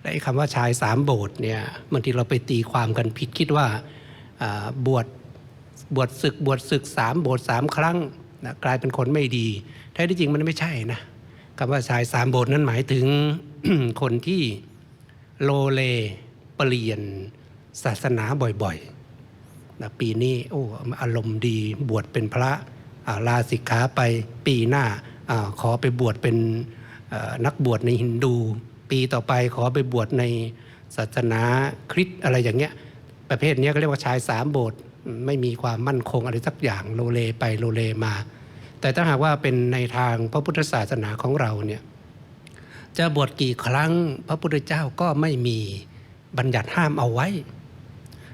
และคำว่าชายสามโบสถ์เนี่ยบางทีเราไปตีความกันผิดคิดว่าบวชบวชศึกบวชศึกสามโบสถ์สามครั้งนะกลายเป็นคนไม่ดีแท้ที่จริงมันไม่ใช่นะคำว่าชายสามโบสถ์นั้นหมายถึงคนที่โลเลเปลี่ยนศาสนาบ่อยๆนะปีนี้โอ้อารมณ์ดีบวชเป็นพระาลาสิกขาไปปีหน้าอาขอไปบวชเป็นนักบวชในฮินดู ปีต่อไปขอไปบวชในศาสนาคริสต์อะไรอย่างเงี้ย ประเภทนี้ก็เรียกว่าชายสามโบสถ์ไม่มีความมั่นคงอะไรสักอย่างโลเลไปโลเลมา แต่ถ้าหากว่าเป็นในทางพระพุทธศาสนาของเราเนี่ยจะบวชกี่ครั้งพระพุทธเจ้าก็ไม่มีบัญญัติห้ามเอาไว้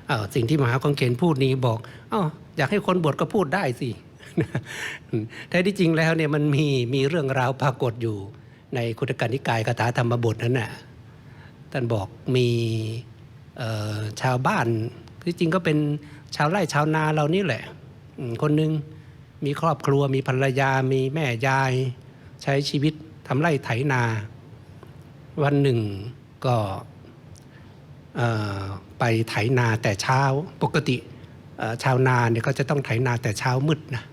เอ่อสิ่งที่มหาคองเขนพูดนี้บอกอ๋ออยากให้คนบวชก็พูดได้สิแท้ที่จริงแล้วเนี่ยมันมีมีเรื่องราวปรากฏอยู่ ในคุตกนิกายคาถาธรรมบทนั้นน่ะท่านบอกมีชาวบ้านที่จริงก็เป็นชาวไร่ชาวนาเรานี่แหละ คนหนึ่งมีครอบครัวมีภรรยา มีแม่ยาย ใช้ชีวิตทำไร่ไถนา วันหนึ่งก็ไปไถนาแต่เช้าปกติชาวนาเนี่ยก็จะต้องไถนาแต่เช้ามืดนะ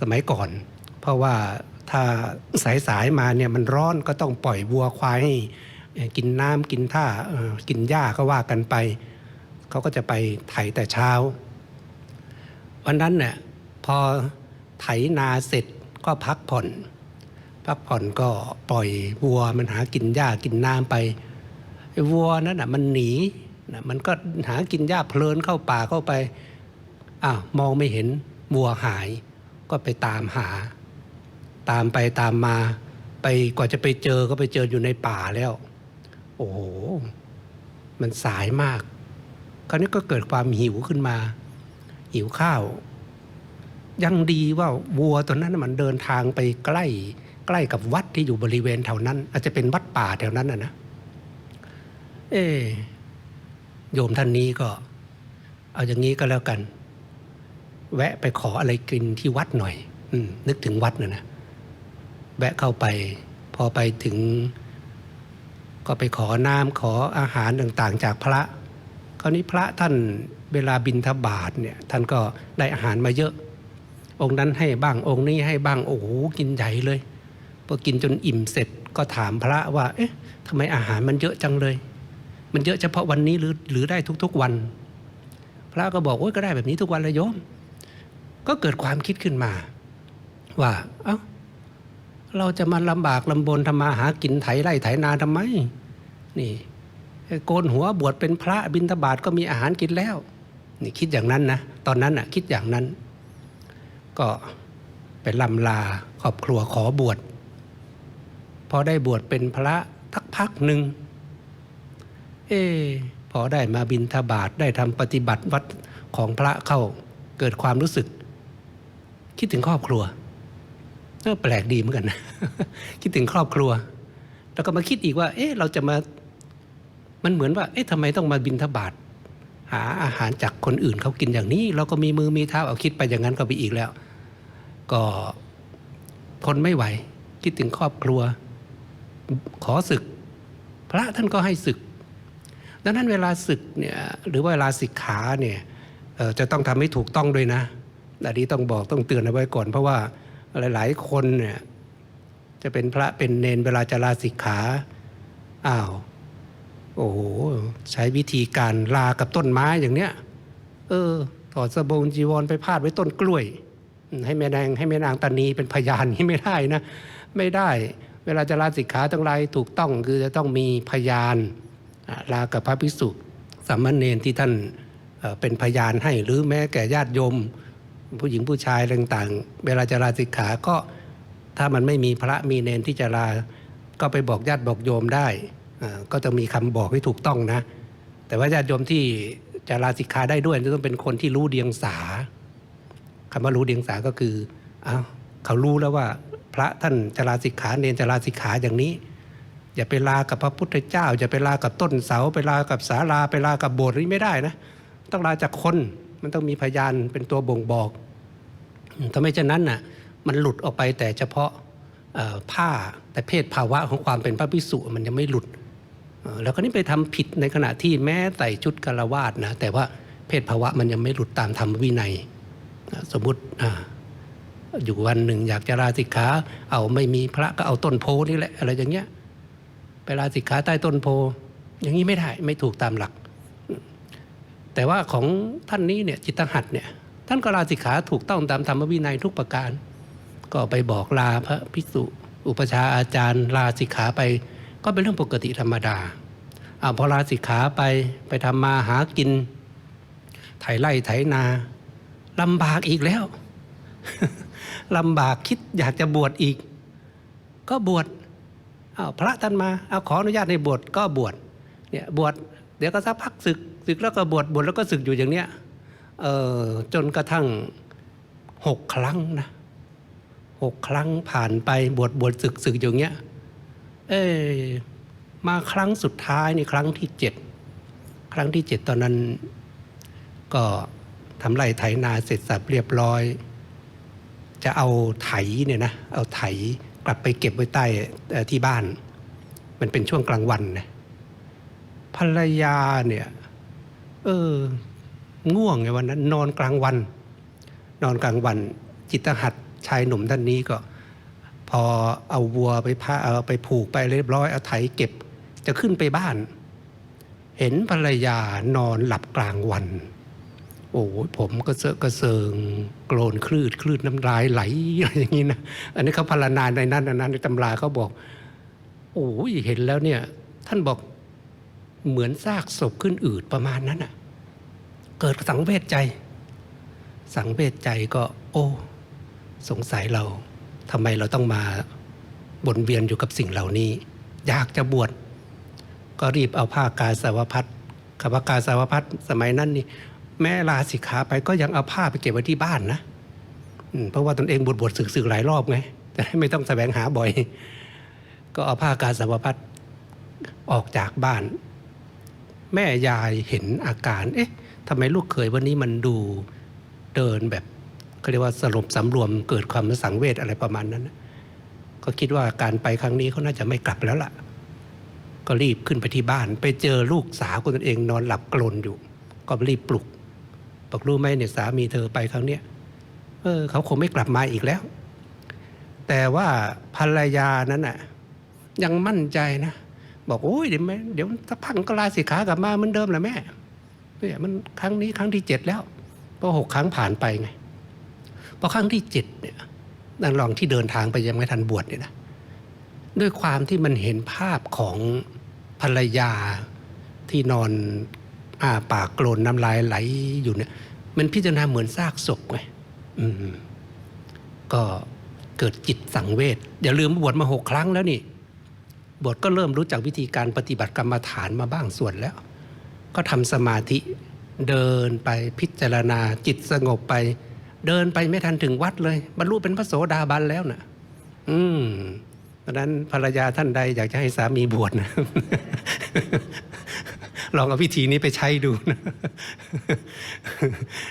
สมัยก่อน เพราะว่า ถ้าสายๆมาเนี่ยมันร้อนก็ต้องปล่อยวัวควายให้กินน้ำกินท่ากินหญ้าก็ว่ากันไป เขาก็จะไปไถแต่เช้า วันนั้นเนี่ยพอไถนาเสร็จก็พักผ่อน พักผ่อนก็ปล่อยวัวมันหากินหญ้ากินน้ำไปวัวนั้นน่ะมันหนีนะมันก็หากินหญ้าเพลินเข้าป่าเข้าไปอ้าวมองไม่เห็นวัวหายก็ไปตามหา ตามไปตามมา ไปกว่าจะไปเจอก็ไปเจออยู่ในป่าแล้ว โอ้โห มันสายมาก คราวนี้ก็เกิดความหิวขึ้นมา หิวข้าว ยังดีว่าวัวตัวนั้นมันเดินทางไปใกล้ ใกล้กับวัดที่อยู่บริเวณแถวนั้น อาจจะเป็นวัดป่าแถวนั้นนะนะเอโยมท่านนี้ก็ เอาอย่างนี้ก็แล้วกัน แวะไปขออะไรกินที่วัดหน่อยอนึกถึงวัดนะนะ แวะเข้าไป พอไปถึง ก็ไปขอน้ำขออาหารต่างๆ จากพระคราวนี้พระท่านเวลาบินทบาทเนี่ยท่านก็ได้อาหารมาเยอะ องค์นั้นให้บ้างองค์นี้ให้บ้างโอ้โหกินใหญ่เลยพอกินจนอิ่มเสร็จก็ถามพระว่า เอ๊ะทำไมอาหารมันเยอะจังเลย มันเยอะเฉพาะวันนี้หรือหรือได้ทุกๆวัน พระก็บอกโอ้ยก็ได้แบบนี้ทุกวันเลยโยม ก็เกิดความคิดขึ้นมา ว่าเอ้า เราจะมาลำบากลำบนทำมาหากินไถไร่ไถนาทำไม นี่โกนหัวบวชเป็นพระบิณฑบาตก็มีอาหารกินแล้ว นี่คิดอย่างนั้นนะ ตอนนั้นน่ะคิดอย่างนั้น ก็ไปลำลาครอบครัวขอบวชพอได้บวชเป็นพระทักพักหนึ่งเออพอได้มาบินทบาทได้ทำปฏิบัติวัดของพระเข้าเกิดความรู้สึก คิดถึงครอบครัว ก็แปลกดีเหมือนกันนะคิดถึงครอบครัว แล้วก็มาคิดอีกว่า เอ๊ะเราจะมา มันเหมือนว่า เอ๊ะทำไมต้องมาบินทบาทหาอาหารจากคนอื่นเขากินอย่างนี้ เราก็มีมือมีเท้าเอาคิดไปอย่างนั้นก็ไปอีกแล้ว ก็ทนไม่ไหว คิดถึงครอบครัว ขอศึก พระท่านก็ให้ศึก ดังนั้นเวลาศึกเนี่ยหรือว่าเวลาสิกขาเนี่ยจะต้องทำให้ถูกต้องด้วยนะอันนี้ต้องบอกต้องเตือนเอาไว้ก่อนเพราะว่า หลายๆคนเนี่ยจะเป็นพระเป็นเนนเวลาจะลาสิกขาอ้าวโอ้โหใช้วิธีการลากับต้นไม้อย่างเนี้ย เออถอดสบงจีวรไปพาดไว้ต้นกล้วย ให้แม่นางให้แม่นางตานีเป็นพยานนี่ไม่ได้นะ ไม่ได้ เวลาจะลาสิกขาต้องลาให้ถูกต้องคือจะต้องมีพยานลากับพระภิกษุสามเณรที่ท่านเอ่อเป็นพยานให้หรือแม้แก่ญาติโยม ผู้หญิงผู้ชายต่างๆ เวลาจะลาสิกขาก็ถ้ามันไม่มีพระมีเนนที่จะลา ก็ไปบอกญาติบอกโยมได้ ก็จะมีคำบอกที่ถูกต้องนะ แต่ว่าญาติโยมที่จะลาสิกขาได้ด้วยจะต้องเป็นคนที่รู้เดียงสาคำว่ารู้เดียงสาก็คืออ้าเขารู้แล้วว่าพระท่านจะลาสิกขาเนนจะลาสิกขาอย่างนี้ อย่าไปลากับพระพุทธเจ้าอย่าไปลากับต้นเสา ไปลากับศาลาไปลากับโบสถ์นี่ไม่ได้นะ ต้องลาจากคน มันต้องมีพยานเป็นตัวบ่งบอกอืมถ้าไม่เช่นนั้นน่ะมันหลุดออกไปแต่เฉพาะผ้าแต่เพศภาวะของความเป็นพระพิสุมันยังไม่หลุด แล้วก็นี่ไปทำผิดในขณะที่แม้ใส่ชุดกาลวาดนะแต่ว่าเพศภาวะมันยังไม่หลุดตามธรรมวินัย สมมติอ่าอยู่วันหนึ่งอยากจะลาสิกขาเอาไม่มีพระก็เอาต้นโพนี่แหละอะไรอย่างเงี้ยไปลาสิกขาใต้ต้นโพ อย่างนี้ไม่ได้ไม่ถูกตามหลัก แต่ว่าของท่านนี้เนี่ยจิตตหัดเนี่ยท่านก็ลาสิกขาถูกต้องตามธรรมวินัยทุกประการ ก็ไปบอกลาพระภิกษุ อุปชาอาจารย์ลาสิกขาไป ก็เป็นเรื่องปกติธรรมดาอาพอลาสิกขาไปไปทำมาหากินไถไร่ไถนาลำบากอีกแล้วลำบากคิดอยากจะบวชอีก ก็บวชอาพระท่านมาเอาขออนุญาตให้บวชก็บวชเนี่ยบวชเดี๋ยวก็สักพักศึก ศึกแล้วก็บวชบวชแล้วก็ศึกอยู่อย่างเนี้ยเออจนกระทั่งหกครั้งนะหกครั้งผ่านไปบวชบวชศึกศึกอยู่างเงี้ยเอ้มาครั้งสุดท้ายในครั้งที่เจ็ดครั้งที่เจ็ดตอนนั้น ก็ทำไรไถนาเสร็จสับเรียบร้อย จะเอาไถเนี่ยนะเอาไถกลับไปเก็บไว้ใต้ที่บ้าน มันเป็นช่วงกลางวันนะภรรยาเนี่ย เออ ง่วงไงวันนั้น นอนกลางวัน นอนกลางวัน จิตหัดชายหนุ่มท่านนี้ก็ พอเอาวัวไปพาเอาไปผูกไปเรียบร้อยเอาไถเก็บ จะขึ้นไปบ้าน เห็นภรรยานอนหลับกลางวัน โอ้ผมก็เซอะกระเซิงโกรนคลืดคลืดน้ำลายไหลอะไรอย่างนี้นะอันนี้เขาพรรณนาในนั้นนะในตำราเขาบอกโอ้ยเห็นแล้วเนี่ย ท่านบอก เหมือนซากศพขึ้นอืดประมาณนั้นอะ เกิดสังเวชใจ สังเวชใจก็ โอ้ สงสัยเราทำไมเราต้องมาวนเวียนอยู่กับสิ่งเหล่านี้ อยากจะบวชก็รีบเอาผ้ากาสาวพัดคำว่ากาสาวพัดสมัยนั้นนี่ แม่ลาสิกขาไปก็ยังเอาผ้าไปเก็บไว้ที่บ้านนะเพราะว่าตนเองบวชบวชศึกศึกหลายรอบไงจะได้ไม่ต้องแสวงหาบ่อย ก็เอาผ้ากาสาวพัดออกจากบ้าน แม่ยายเห็นอาการ เอ๊ะทำไมลูกเขยวันนี้มันดูเดินแบบเขาเรียกว่าสลบสำรวมเกิดความสังเวชอะไรประมาณนั้น ก็คิดว่าการไปครั้งนี้เขาน่าจะไม่กลับแล้วล่ะ ก็รีบขึ้นไปที่บ้าน ไปเจอลูกสาวคนตนเองนอนหลับกลนอยู่ ก็รีบปลุกบอกรู้ไหมเนี่ยสามีเธอไปครั้งเนี้ยเออเขาคงไม่กลับมาอีกแล้ว แต่ว่าภรรยานั้นน่ะ ยังมั่นใจนะ บอกโอ้ยเดี๋ยวแม่เดี๋ยวสักพักก็ลาสิกขากลับมาเหมือนเดิมแหละแม่เนี่ยมันครั้งนี้ครั้งที่เจ็ดแล้วพราะหกครั้งผ่านไปไงพอครั้งที่เจ็ดเนี่ยนางรองที่เดินทางไปยังไม่ทันบวชเนี่ยนะด้วยความที่มันเห็นภาพของภรรยาที่นอนอาปากโกรนน้ำลายไหลอยู่เนี่ย มันพิจารณาเหมือนซากศพไงอืมก็เกิดจิตสังเวชอย่าลืมบวชมาหกครั้งแล้วนี่ บวชก็เริ่มรู้จักวิธีการปฏิบัติกรรมฐานมาบ้างส่วนแล้ว ก็ทำสมาธิเดินไปพิจารณาจิตสงบไป เดินไปไม่ทันถึงวัดเลย บรรลุเป็นพระโสดาบันแล้วนะอืมดังนั้นภรรยาท่านใดอยากจะให้สามีบวชนะลองเอาวิธีนี้ไปใช้ดูนะ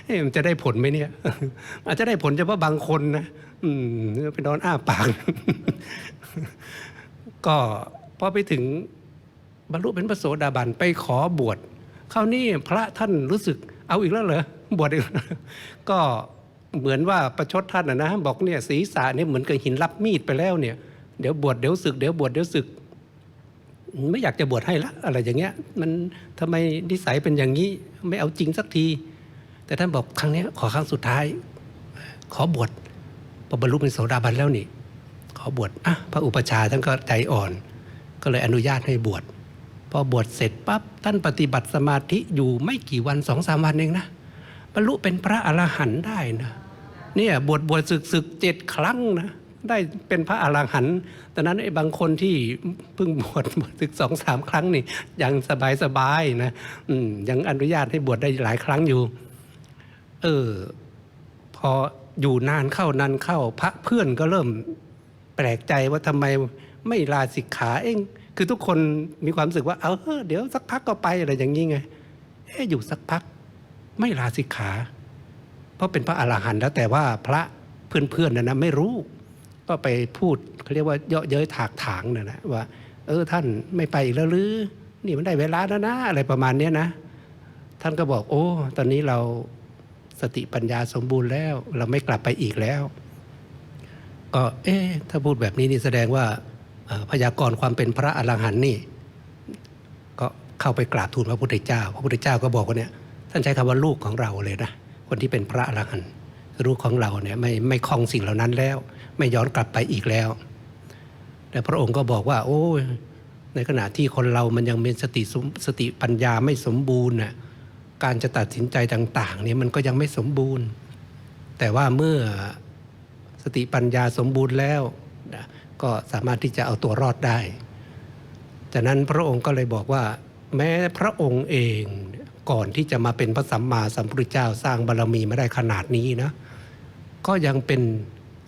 เอ๊ะมันจะได้ผลไหมเนี่ย อาจจะได้ผลเฉพาะบางคนนะ อืมไปนอนอ้าปาก ก็ พอไปถึงบรรลุเป็นพระโสดาบันไปขอบวชคราวนี้พระท่านรู้สึกเอาอีกแล้วเหรอบวชอีกแล้วก็เหมือนว่าประชดท่านนะนะบอกเนี่ยศีรษะเนี่ยเหมือนกับหินรับมีดไปแล้วเนี่ยเดี๋ยวบวชเดี๋ยวศึกเดี๋ยวบวชเดี๋ยวศึก ไม่อยากจะบวชให้ละอะไรอย่างเงี้ย มันทำไมนิสัยเป็นอย่างนี้ไม่เอาจริงสักที แต่ท่านบอกครั้งนี้ขอครั้งสุดท้าย ขอบวชพอบรรลุเป็นโสดาบันแล้วนี่ ขอบวชอะพระอุปชาท่านก็ใจอ่อน ก็เลยอนุญาตให้บวชพอบวชเสร็จปั๊บท่านปฏิบัติสมาธิอยู่ไม่กี่วันสองสามวันเองนะบรรลุเป็นพระอรหันต์ได้นะเนี่ยบวชบวชศึกศึกเจ็ดครั้งนะได้เป็นพระอรหันต์ตอนนั้นไอ้บางคนที่เพิ่งบวชบวชศึกสองสามครั้งนี่ยังสบายสบายๆนะยังอนุญาตให้บวชได้หลายครั้งอยู่ เออพออยู่นานเข้านานเข้าพระเพื่อนก็เริ่มแปลกใจว่าทำไม ไม่ลาสิกขาเอง คือทุกคนมีความรู้สึกว่า เออเดี๋ยวสักพักก็ไปอะไรอย่างนี้ไงเอ๊อยู่สักพัก ไม่ลาสิกขา เพราะเป็นพระอรหันต์แล้วแต่ว่าพระเพื่อนๆนะนะไม่รู้ ก็ไปพูดเขาเรียกว่าเยาะเย้ยถากถางนะนะว่า เออท่านไม่ไปอีกแล้วหรือนี่มันได้เวลาแล้วนะอะไรประมาณเนี้ยนะ ท่านก็บอกโอ้ ตอนนี้เราสติปัญญาสมบูรณ์แล้ว เราไม่กลับไปอีกแล้ว ก็เอ๊ะถ้าพูดแบบนี้นี่แสดงว่า พยากรณ์ความเป็นพระอรหันต์นี่ ก็เข้าไปกราบทูลพระพุทธเจ้า พระพุทธเจ้าก็บอกว่าเนี่ยท่านใช้คำว่าลูกของเราเลยนะคนที่เป็นพระอรหันต์ลูกของเราเนี่ยไม่ไม่คลองสิ่งเหล่านั้นแล้ว ไม่ย้อนกลับไปอีกแล้ว แต่พระองค์ก็บอกว่า โอ้ยในขณะที่คนเรามันยังมีสติสสติปัญญาไม่สมบูรณ์น่ะการจะตัดสินใจต่างๆเนี่ยมันก็ยังไม่สมบูรณ์ แต่ว่าเมื่อสติปัญญาสมบูรณ์แล้วนะ ก็สามารถที่จะเอาตัวรอดได้ จากนั้นพระองค์ก็เลยบอกว่า แม้พระองค์เองก่อนที่จะมาเป็นพระสัมมาสัมพุทธเจ้าสร้างบารรมีไมาได้ขนาดนี้นะ ก็ยังเป็น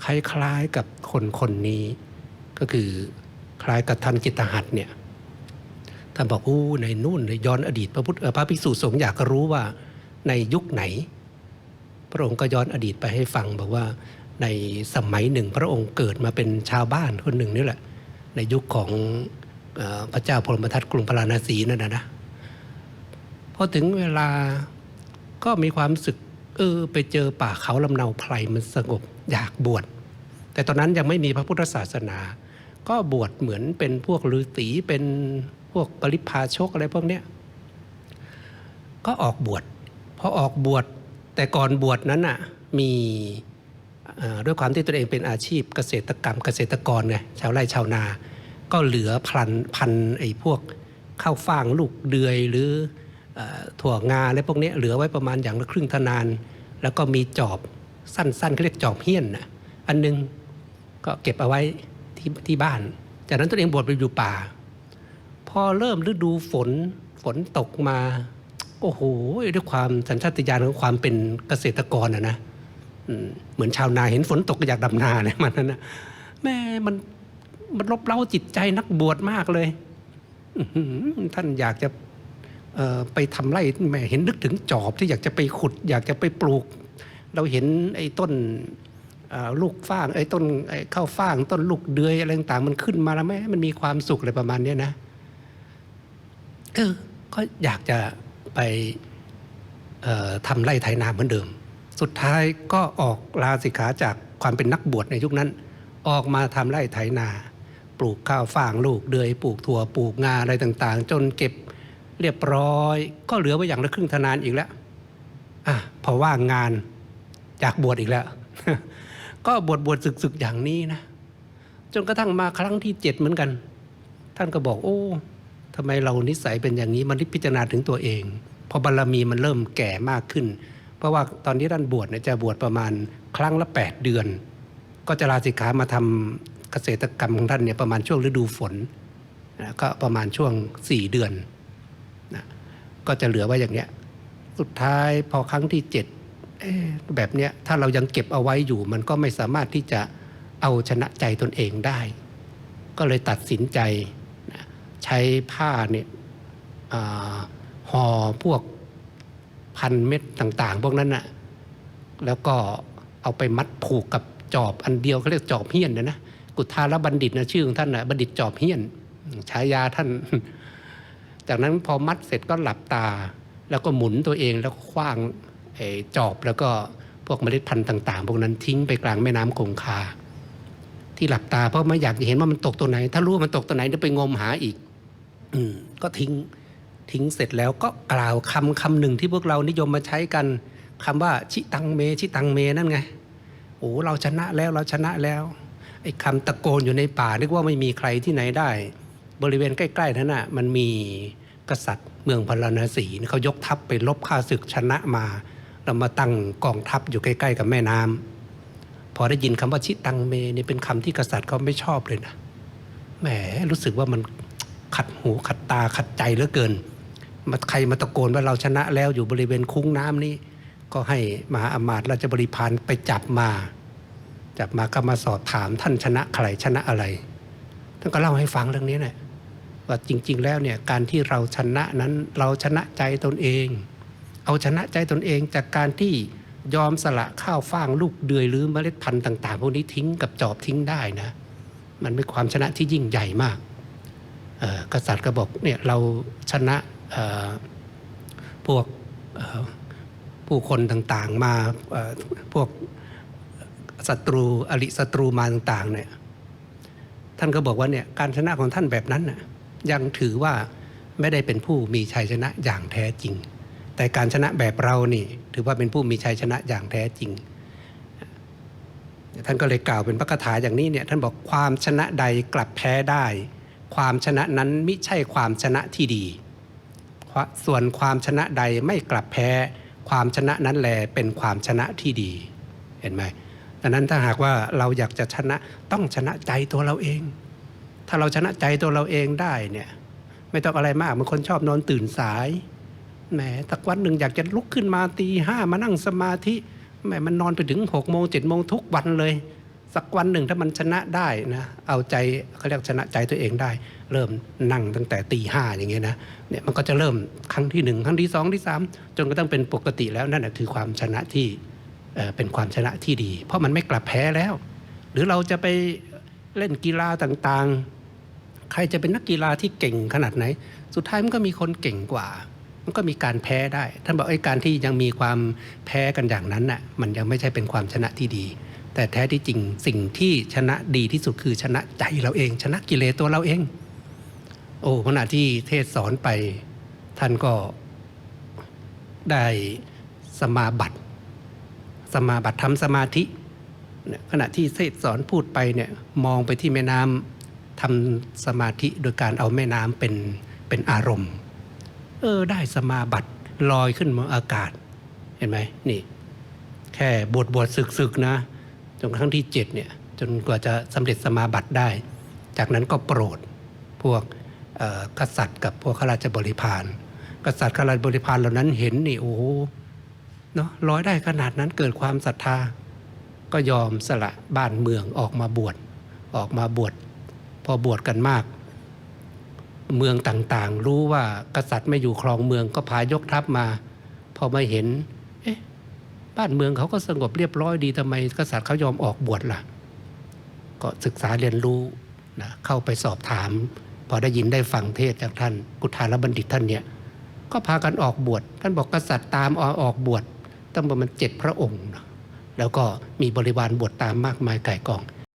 คล้ายๆกับคนคนนี้ ก็คือคล้ายกับท่านจิตตหัตเนี่ยท่านบอกอู้ในนู่นในย้อนอดีตพระพุทธพระภิกษุสงฆ์อยากรู้ว่าในยุคไหน พระองค์ก็ย้อนอดีตไปให้ฟังบอกว่า ในสมัยหนึ่ง พระองค์เกิดมาเป็นชาวบ้านคนหนึ่งนี่แหละ ในยุคของพระเจ้าพรหมทัตกรุงพาราณสีนั่นนะนะพอถึงเวลาก็มีความสึกเออไปเจอป่าเขาลำเนาไพรมันสงบอยากบวช แต่ตอนนั้นยังไม่มีพระพุทธศาสนา ก็บวชเหมือนเป็นพวกฤาษีเป็นพวกปริพาชกอะไรพวกเนี้ยก็ออกบวชพอออกบวชแต่ก่อนบวชนั้นน่ะมี ด้วยความที่ตัวเองเป็นอาชีพเกษตรกรรมเกษตรกรไงชาวไร่ชาวนา ก็เหลือพันพันไอ้พวกข้าวฟ่างลูกเดือยหรือถั่วงาอะไรพวกนี้เหลือไว้ประมาณอย่างละครึ่งทนาน แล้วก็มีจอบสั้นๆเขาเรียกจอบเฮี้ยนนะอันหนึงก็เก็บเอาไว้ที่ที่บ้าน จากนั้นตัวเองบวชไปอยู่ป่า พอเริ่มฤดูฝนฝนตกมาโอ้โหด้วยความสัญชาตญาณของความเป็นเกษตรกรอะนะ เหมือนชาวนาเห็นฝนตกก็อยากดำนาเนี่ยมันนั่นนะแม่มันมันลบเล้าจิตใจนักบวชมากเลยท่านอยากจะไปทำไร่แม่เห็นนึกถึงจอบที่อยากจะไปขุด อยากจะไปปลูก เราเห็นไอ้ต้นลูกฟางไอ้ต้นข้าวฟ่างต้นลูกเดือยอะไรต่างมันขึ้นมาแล้วแม่มันมีความสุขอะไรประมาณนี้นะเออก็อยากจะไปทำไร่ไถนาเหมือนเดิม สุดท้ายก็ออกลาสิกขาจากความเป็นนักบวชในยุคนั้น ออกมาทำไร่ไถนา ปลูกข้าวฟ่างลูกเดือยปลูกถั่วปลูกงาอะไรต่างๆ จนเก็บเรียบร้อย ก็เหลือไว้อย่างละครึ่งทนานอีกแล้วอะพอว่างงานจากบวชอีกแล้ว ก็บวชบวชศึกศึกอย่างนี้นะ จนกระทั่งมาครั้งที่เจ็ดเหมือนกัน ท่านก็บอกโอ้ทำไมเรานิสัยเป็นอย่างนี้มันพิจารณาถึงตัวเอง พอบารมีมันเริ่มแก่มากขึ้น เพราะว่าตอนที่ท่านบวชเนี่ยจะบวชประมาณครั้งละ 8 เดือน ก็จะลาสิกขามาทำเกษตรกรรมของท่านเนี่ยประมาณช่วงฤดูฝนนะก็ประมาณช่วง 4 เดือนนะก็จะเหลือไว้อย่างเนี้ยสุดท้ายพอครั้งที่เจ็ดแบบเนี้ยถ้าเรายังเก็บเอาไว้อยู่ มันก็ไม่สามารถที่จะเอาชนะใจตนเองได้ ก็เลยตัดสินใจใช้ผ้าเนี่ยห่อพวก พันเม็ดต่างๆ พวกนั้นน่ะแล้วก็เอาไปมัดผูกกับจอบอันเดียวเขาเรียกจอบเฮี้ยนนะนะกุทาลบัณฑิตนะชื่อของท่านนะบัณฑิตจอบเฮี้ยนฉายาท่าน จากนั้นพอมัดเสร็จก็หลับตา แล้วก็หมุนตัวเองแล้วคว้างจอบแล้วก็พวกเมล็ดพันธุ์ต่าง ๆ พวกนั้นทิ้งไปกลางแม่น้ำคงคา ที่หลับตาเพราะไม่อยากจะเห็นว่ามันตกตัวไหน ถ้ารู้ว่ามันตกตัวไหนจะไปงมหาอีก อืก็ทิ้ง ทิ้งเสร็จแล้วก็กล่าวคำคำหนึ่งที่พวกเรานิยมมาใช้กันคำว่าชิตังเมชิตังเมนั่นไงโอ้เราชนะแล้วเราชนะแล้วไอ้คำตะโกนอยู่ในป่านึกว่าไม่มีใครที่ไหนได้ บริเวณใกล้ๆนั้นน่ะมันมีกษัตริย์เมืองพาราณสีเขายกทัพไปลบข้าศึกชนะมาแล้วมาตั้งกองทัพอยู่ใกล้ ๆ กับแม่น้ำพอได้ยินคำว่าชิตังเมเนี่ยเป็นคำที่กษัตริย์เขาไม่ชอบเลยนะแหมรู้สึกว่ามันขัดหูขัดตาขัดใจเหลือเกิน มาใครมาตะโกนว่าเราชนะแล้วอยู่บริเวณคุ้งน้ำนี้ ก็ให้มหาอำมาตย์ราชบริพารไปจับมา จับมาก็มาสอบถามท่านชนะใครชนะอะไรท่านก็เล่าให้ฟังเรื่องนี้แหละว่าจริง ๆ แล้วเนี่ยการที่เราชนะนั้นเราชนะใจตนเอง เอาชนะใจตนเองจากการที่ยอมสละข้าวฟ่างลูกเดือยหรือเมล็ดพันธุ์ต่าง ๆ พวกนี้ทิ้งกับจอบทิ้งได้นะ มันเป็นความชนะที่ยิ่งใหญ่มากกษัตริย์ก็บอกเนี่ยเราชนะ พวกผู้คนต่างๆมาพวกศัตรูอริศัตรูมาต่างๆเนี่ยท่านก็บอกว่าเนี่ยการชนะของท่านแบบนั้นน่ะยังถือว่าไม่ได้เป็นผู้มีชัยชนะอย่างแท้จริง แต่การชนะแบบเรานี่ถือว่าเป็นผู้มีชัยชนะอย่างแท้จริง ท่านก็เลยกล่าวเป็นพระคาถาอย่างนี้เนี่ยท่านบอกความชนะใดกลับแพ้ได้ ความชนะนั้นไมิใช่ความชนะที่ดี ส่วนความชนะใดไม่กลับแพ้ ความชนะนั้นแลเป็นความชนะที่ดี เห็นไหมดังนั้นถ้าหากว่าเราอยากจะชนะต้องชนะใจตัวเราเอง ถ้าเราชนะใจตัวเราเองได้เนี่ยไม่ต้องอะไรมากบางคนชอบนอนตื่นสายแหมสักวันหนึ่งอยากจะลุกขึ้นมาตีห้ามานั่งสมาธิแหมมันนอนไปถึงหกโมงเจ็ดโมงทุกวันเลย สักวันหนึ่งถ้ามันชนะได้นะเอาใจเขาเรียกชนะใจตัวเองได้ เริ่มนั่งตั้งแต่ตีห้าอย่างเงี้ยนะเนี่ยมันก็จะเริ่มครั้งที่หนึ่งครั้งที่สองที่สามจนกระทั่งเป็นปกติแล้วนั่นแหะคือความชนะที่เอ่อเป็นความชนะที่ดี เพราะมันไม่กลับแพ้แล้ว หรือเราจะไปเล่นกีฬาต่างๆ ใครจะเป็นนักกีฬาที่เก่งขนาดไหน สุดท้ายมันก็มีคนเก่งกว่า มันก็มีการแพ้ได้ ท่านบอกไอ้การที่ยังมีความแพ้กันอย่างนั้นน่ะมันยังไม่ใช่เป็นความชนะที่ดี แต่แท้ที่จริงสิ่งที่ชนะดีที่สุดคือชนะใจเราเอง ชนะกิเลสตัวเราเอง โอ้ขณะที่เทศสอนไปท่านก็ได้สมาบัติสมาบัติทำสมาธิขณะที่เทศสอนพูดไปเนี่ยมองไปที่แม่น้ำทำสมาธิโดยการเอาแม่น้ำเป็นเป็นอารมณ์ เออได้สมาบัติลอยขึ้นมาอากาศ เห็นไหมนี่ แค่บวชบวชศึกศึกนะจนครั้งที่เจ็ดเนี่ยจนกว่าจะสำเร็จสมาบัติได้ จากนั้นก็โปรดพวก กษัตริย์กับพวกข้าราชบริพารกษัตริย์ข้าราชบริพารเหล่านั้นเห็นนี่โอ้โหเนาะร้อยได้ขนาดนั้นเกิดความศรัทธา ก็ยอมสละบ้านเมืองออกมาบวชออกมาบวชพอบวชกันมาก เมืองต่างๆ รู้ว่ากษัตริย์ไม่อยู่ครองเมืองก็พายกทัพมา พอมาเห็นเอ๊ะบ้านเมืองเขาก็สงบเรียบร้อยดีทำไม กษัตริย์เขายอมออกบวชล่ะ ก็ศึกษาเรียนรู้นะเข้าไปสอบถาม อได้ยินได้ฟังเทศจากท่านกุฏาลบัณฑิตท่านเนี่ยก็พากันออกบวชท่านบอกกษัตริย์ตามอออกบวชตั้งประมาณเจ็ดพระองค์ แล้วก็มีบริวารบวชตามมากมายไก่ายกอง